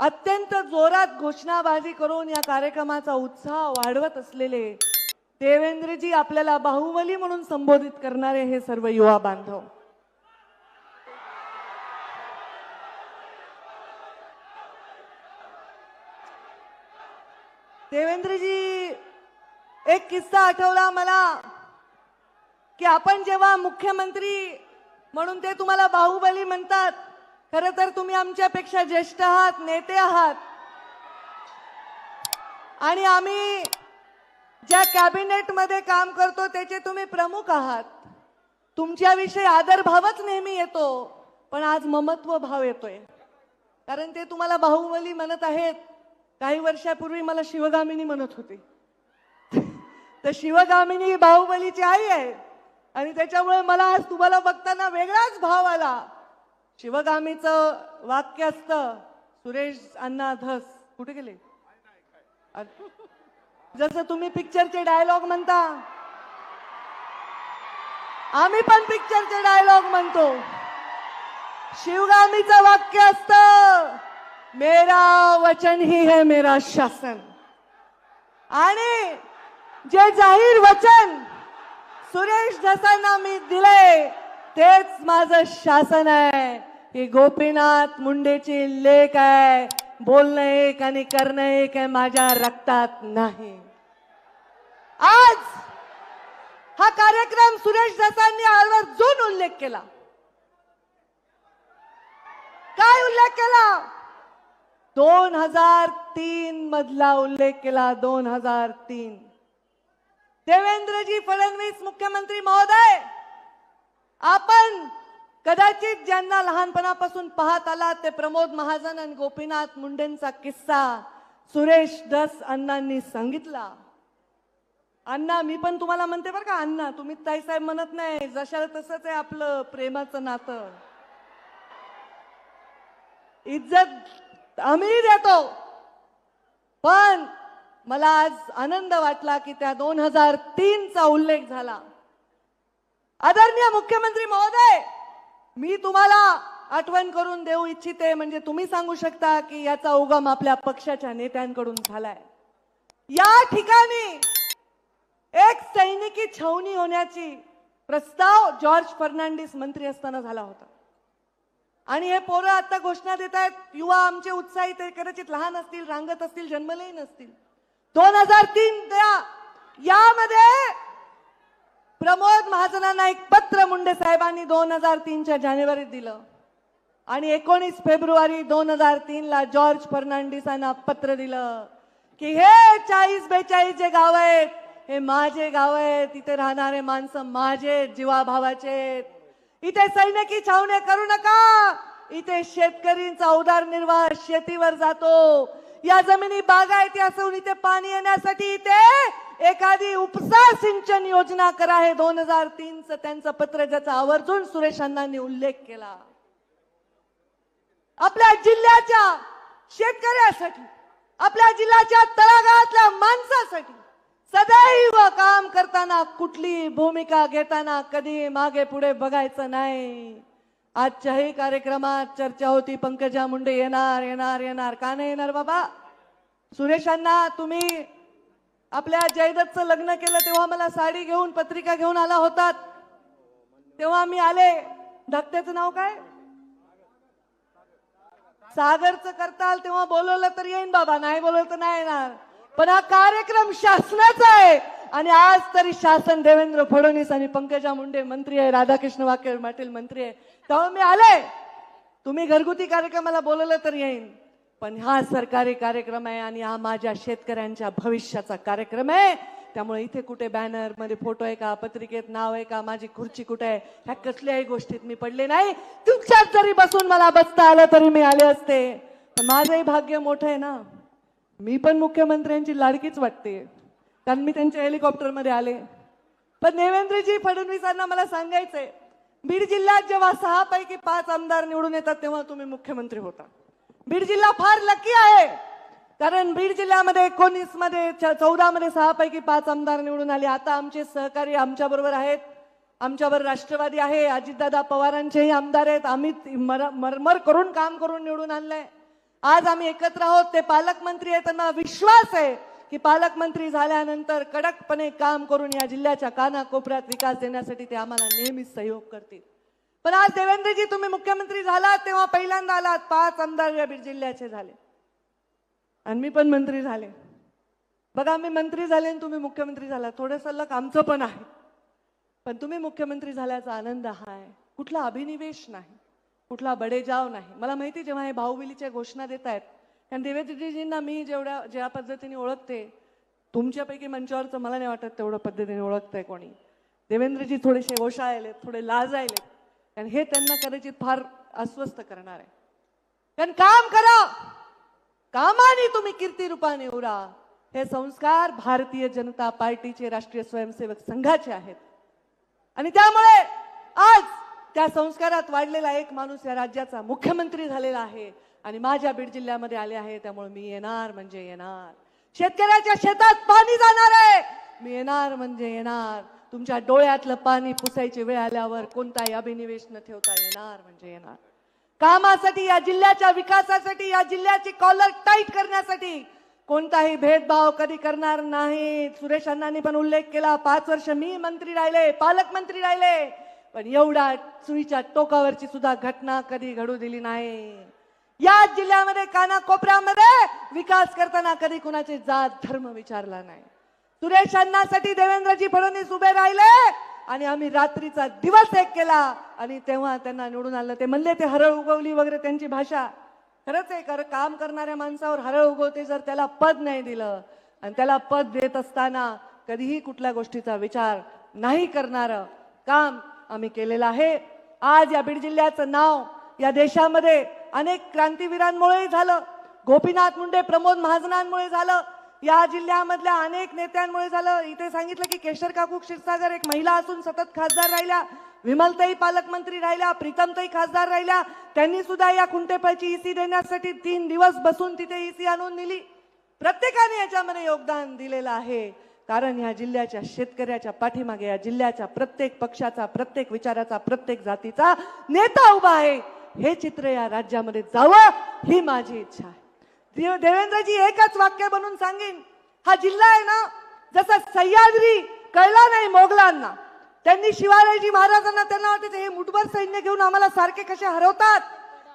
अत्यंत जोरात घोषणाबाजी करून या कार्यक्रमाचा उत्साह वाढवत असलेले देवेंद्रजी आपल्याला बाहुबली म्हणून संबोधित करणारे हे सर्व युवा बांधव. देवेंद्रजी एक किस्सा आठवला मला की आपण जेव्हा मुख्यमंत्री म्हणून ते तुम्हाला बाहुबली म्हणतात खरं तर तुम्ही आमच्यापेक्षा ज्येष्ठ आहात नेते आहात. आणि आम्ही ज्या कॅबिनेटमध्ये काम करतो त्याचे तुम्ही प्रमुख आहात. तुमच्याविषयी आदरभावच नेहमी येतो पण आज ममत्व भाव येतोय. कारण ते तुम्हाला बाहुबली म्हणत आहेत. काही वर्षापूर्वी मला शिवगामिनी म्हणत होते. तर शिवगामिनी ही बाहुबलीची आई आहे. आणि त्याच्यामुळे मला आज तुम्हाला बघताना वेगळाच भाव आला. शिवगामीचं वाक्य असतं सुरेश अण्णा धस. कुठे गेले? जसं तुम्ही पिक्चरचे डायलॉग म्हणता आम्ही पण पिक्चरचे डायलॉग म्हणतो. शिवगामीचं वाक्य असत मेरा वचन ही है मेरा शासन. आणि जे जाहीर वचन सुरेश धसांना मी दिले ते तेच माझं शासन आहे. ही गोपीनाथ मुंडेची लेख आहे. बोलणं एक आणि करणं एक आहे माझ्या रक्तात नाही. आज हा कार्यक्रम सुरेश धसांनी आवर्जून उल्लेख केला. काय उल्लेख केला? दोन हजार तीन मधला उल्लेख केला दोन हजार तीन. देवेंद्रजी फडणवीस मुख्यमंत्री महोदय आपण कदाचित ज्यांना लहानपणापासून पाहत आला ते प्रमोद महाजन आणि गोपीनाथ मुंडेंचा किस्सा सुरेश दस अण्णांनी सांगितला. अण्णा मी पण तुम्हाला म्हणते बरं का अण्णा तुम्ही ताईसाहेब म्हणत नाही जशाला तसंच आहे आपलं प्रेमाचं नातं. इज्जत आम्ही देतो. पण मला आज आनंद वाटला की त्या दोन हजार तीनचा उल्लेख झाला. आदरणीय मुख्यमंत्री महोदय मी तुम्हाला आठवण करून देऊ इच्छिते म्हणजे तुम्ही सांगू शकता की याचा उगम आपल्या पक्षाच्या नेत्यांकडून झालाय. या ठिकाणी एक सैनिकी छावणी होण्याची प्रस्ताव जॉर्ज फर्नांडिस मंत्री असताना झाला होता. आणि हे पोरं आता घोषणा देत आहेत युवा आमचे उत्साही ते कदाचित लहान असतील रांगत असतील जन्मलेही नसतील. दोन हजार तीन त्या यामध्ये प्रमोद महाजनांना एक पत्र मुंडे साहेबांनी दोन हजार तीनच्या जानेवारीत दिलं. आणि एकोणीस फेब्रुवारी दोन हजार तीनला जॉर्ज फर्नांडिसांना पत्र दिलं की हे चाळीस बेचाळीस जे गाव आहेत हे माझे गाव आहेत तिथे राहणारे माणसं माझे जीवाभावाचे आहेत. इथे सैनिकी छावण्या करू नका. इथे शेतकरींचा उदारनिर्वाह शेतीवर जातो. या जमिनी बागायती असून इथे पाणी येण्यासाठी इथे एखादी उपसा सिंचन योजना करा हे दोन हजार तीनच. त्यांचं पत्र ज्याचा आवर्जून सुरेश उल्लेख केला. आपल्या जिल्ह्याच्या शेतकऱ्यासाठी आपल्या जिल्ह्याच्या तळागाळातल्या माणसासाठी सदैव काम करताना कुठली भूमिका घेताना कधी मागे पुढे बघायचं नाही. आजच्याही कार्यक्रमात चर्चा होती पंकजा मुंडे येणार येणार येणार. का नाही येणार बाबा? सुरेशांना तुम्ही आपल्या जयदत्तचं लग्न केलं तेव्हा मला साडी घेऊन पत्रिका घेऊन आला होतात. तेव्हा मी आले. धक्त्याचं नाव काय? सागरचं करताल तेव्हा बोलवलं तर येईन बाबा. नाही बोलवलं तर नाही येणार. पण हा कार्यक्रम शासनाचा आहे. आणि आज तरी शासन देवेंद्र फडणवीस आणि पंकजा मुंडे मंत्री आहे राधाकृष्ण वाके पाटील मंत्री आहे. तेव्हा मी आले. तुम्ही घरगुती कार्यक्रमाला बोलवलं तर येईन. पण हा सरकारी कार्यक्रम आहे आणि हा माझ्या शेतकऱ्यांच्या भविष्याचा कार्यक्रम आहे. त्यामुळे इथे कुठे बॅनरमध्ये फोटो आहे का पत्रिकेत नाव आहे का माझी खुर्ची कुठे आहे ह्या कसल्याही गोष्टीत मी पडले नाही. तुमच्यात जरी बसून मला बसता आलं तरी मी आले असते. पण माझंही भाग्य मोठं आहे ना. मी पण मुख्यमंत्र्यांची लाडकीच वाटते. कारण मी त्यांच्या हेलिकॉप्टरमध्ये आले. पण देवेंद्रजी फडणवीसांना मला सांगायचंय बीड जिल्ह्यात जेव्हा सहा पैकी पाच आमदार निवडून येतात तेव्हा तुम्ही मुख्यमंत्री होता. बीड जिल्हा फार लकी आहे. कारण बीड जिल्ह्यामध्ये एकोणीसमध्ये चौदा मध्ये सहा पैकी पाच आमदार निवडून आले. आता आमचे सहकारी आमच्या बरोबर आहेत. आमच्यावर राष्ट्रवादी आहे. अजितदादा पवारांचेही आमदार आहेत. आम्ही मरमर करून काम करून निवडून आणलंय. आज आम्ही एकत्र आहोत. ते पालकमंत्री आहेत त्यांना विश्वास आहे की पालकमंत्री झाल्यानंतर कडकपणे काम करून या जिल्ह्याच्या कानाकोपऱ्यात विकास देण्यासाठी ते आम्हाला नेहमीच सहयोग करतील. पण आज देवेंद्रजी तुम्ही मुख्यमंत्री झालात तेव्हा पहिल्यांदा आलात. पाच आमदार या बीड जिल्ह्याचे झाले. आणि मी पण मंत्री झाले. बघा मी मंत्री झाले आणि तुम्ही मुख्यमंत्री झाला थोडं सल्लक आमचं पण आहे. पण तुम्ही मुख्यमंत्री झाल्याचा आनंद हा आहे. कुठला अभिनिवेश नाही. कुठला बडेजाव नाही. मला माहिती जेव्हा हे भाऊबिलीच्या घोषणा देत आहेत कारण देवेंद्रजींना मी जेवढ्या ज्या पद्धतीने ओळखते तुमच्यापैकी मंचावरचं मला नाही वाटत तेवढं पद्धतीने ओळखतंय कोणी. देवेंद्रजी थोडेसे ओशाळले थोडे लाजायलेत. कारण हे त्यांना कदाचित फार अस्वस्थ करणार आहे. कारण काम करा. कामाने तुम्ही कीर्ती रूपाने उरा. हे संस्कार भारतीय जनता पार्टीचे राष्ट्रीय स्वयंसेवक संघाचे आहेत. आणि त्यामुळे आज त्या संस्कारात वाढलेला एक माणूस या राज्याचा मुख्यमंत्री झालेला आहे आणि माझ्या बीड जिल्ह्यामध्ये आले आहे त्यामुळे मी येणार म्हणजे येणार. शेतकऱ्याच्या शेतात पाणी जाणार आहे. मी येणार म्हणजे येणार. तुमच्या डोळ्यातलं पाणी पुसायची वेळ आल्यावर कोणताही अभिनिवेश न ठेवता येणार म्हणजे येणार. कामासाठी या जिल्ह्याच्या विकासासाठी या जिल्ह्याची कॉलर टाईट करण्यासाठी कोणताही भेदभाव कधी करणार नाही. सुरेश अण्णांनी पण उल्लेख केला पाच वर्ष मी मंत्री राहिले पालकमंत्री राहिले पण एवढा सुईच्या टोकावरची सुद्धा घटना कधी घडू दिली नाही. या जिल्ह्यामध्ये कानाकोपऱ्यामध्ये विकास करताना कधी कुणाचे जात धर्म विचारला नाही. सुरेश अण्णासाठी देवेंद्रजी फडणवीस उभे राहिले. आणि आम्ही रात्रीचा दिवस एक केला. आणि तेव्हा त्यांना निवडून आणलं. ते म्हणले ते हरळ उगवली वगैरे त्यांची भाषा. खरंच आहे कर काम करणाऱ्या माणसावर हरळ उगवते जर त्याला पद नाही दिलं. आणि त्याला पद देत असताना कधीही कुठल्या गोष्टीचा विचार नाही करणारं काम आम्ही केलेलं आहे. आज या बीड जिल्ह्याचं नाव या देशामध्ये अनेक क्रांतीवीरांमुळे झालं. गोपीनाथ मुंडे प्रमोद महाजनांमुळे झालं. या जिल्ह्यामधल्या अनेक नेत्यांमुळे झालं. इथे सांगितलं की केशर काकू क्षीरसागर एक महिला असून सतत खासदार राहिल्या. विमलताई पालकमंत्री राहिल्या प्रीतमताई खासदार राहिल्या. त्यांनी सुद्धा या कुंटेपळची ईसी देण्यासाठी तीन दिवस बसून तिथे ईसी आणून दिली. प्रत्येकाने याच्यामध्ये योगदान दिलेलं आहे. कारण ह्या जिल्ह्याच्या शेतकऱ्याच्या पाठीमागे या जिल्ह्याच्या प्रत्येक पक्षाचा प्रत्येक विचाराचा प्रत्येक जातीचा नेता उभा आहे. हे चित्र या राज्यामध्ये जावं ही माझी इच्छा आहे. देवेंद्रजी एकच वाक्य बनून सांगेन. हा जिल्हा आहे ना जसा सह्याद्री कळला नाही मोगलांना त्यांनी शिवाजी महाराजांना त्यांना वाटायचं हे मुठभर सैन्य घेऊन आम्हाला सारखे कसे हरवतात?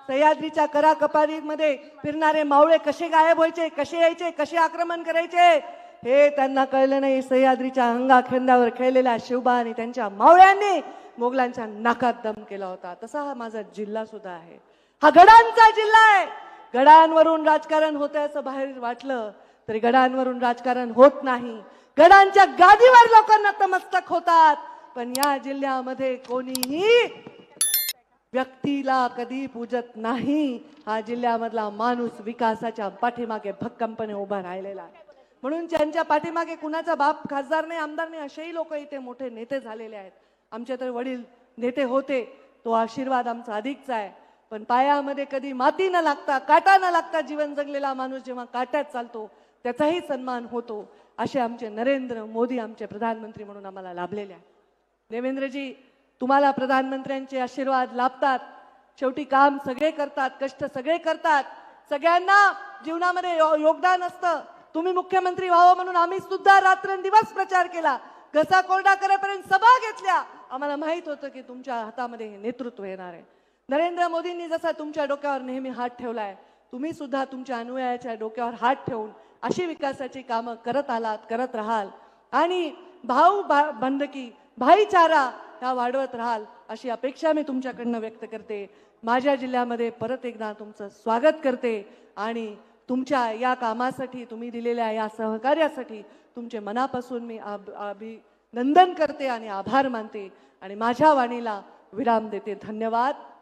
सह्याद्रीच्या कराकपारीमध्ये फिरणारे मावळे कसे गायब व्हायचे कसे यायचे कसे आक्रमण करायचे? हे त्यांना कळलं नाही. सह्याद्रीच्या अंगाखेंद्यावर खेळलेल्या शिवबा आणि त्यांच्या मावळ्यांनी मोगलांच्या नाकात दम केला होता. तसा हा माझा जिल्हा सुद्धा आहे. हा गडांचा जिल्हा आहे. गडांवरून राजकारण होत असं बाहेर वाटलं तरी गडांवरून राजकारण होत नाही. गडांच्या गादीवर लोक नतमस्तक होतात. पण या जिल्ह्यामध्ये कोणीही व्यक्तीला कधी पूजत नाही. हा जिल्ह्यामधला माणूस विकासाच्या पाठीमागे भक्कमपणे उभा राहिलेला आहे. म्हणून ज्यांच्या पाठीमागे कुणाचा बाप खासदार नाही आमदार नाही असेही लोक इथे मोठे नेते झालेले आहेत. आमचे तर वडील नेते होते. तो आशीर्वाद आमचा अधिकचा आहे. पण पायामध्ये कधी माती न लागता काटा न लागता जीवन जगलेला माणूस जेव्हा काट्यात चालतो त्याचाही सन्मान होतो असे आमचे नरेंद्र मोदी आमचे प्रधानमंत्री म्हणून आम्हाला लाभलेले आहे. देवेंद्रजी तुम्हाला प्रधानमंत्र्यांचे आशीर्वाद लाभतात. शेवटी काम सगळे करतात कष्ट सगळे करतात. सगळ्यांना जीवनामध्ये यो- योगदान असतं. तुम्ही मुख्यमंत्री व्हावं म्हणून आम्ही सुद्धा रात्रंदिवस प्रचार केला. घसा कोरडा करेपर्यंत सभा घेतल्या. आम्हाला माहीत होतं की तुमच्या हातामध्ये हे नेतृत्व येणार आहे. नरेंद्र मोदींनी जसा तुमच्या डोक्यावर नेहमी हात ठेवलाय तुम्ही सुद्धा तुमच्या अनुयायाच्या डोक्यावर हात ठेवून अशी विकासाची कामं करत आलात करत राहाल. आणि भाऊ भा- बंदकी भाईचारा ह्या वाढवत राहाल अशी अपेक्षा मी तुमच्याकडनं व्यक्त करते. माझ्या जिल्ह्यामध्ये परत एकदा तुमचं स्वागत करते आणि तुमच्या या कामासाठी तुम्ही दिलेल्या या सहकार्यासाठी तुमचे मनापासून मी अभ- अभिनंदन करते आणि आभार मानते. आणि माझ्या वाणीला विराम देते. धन्यवाद.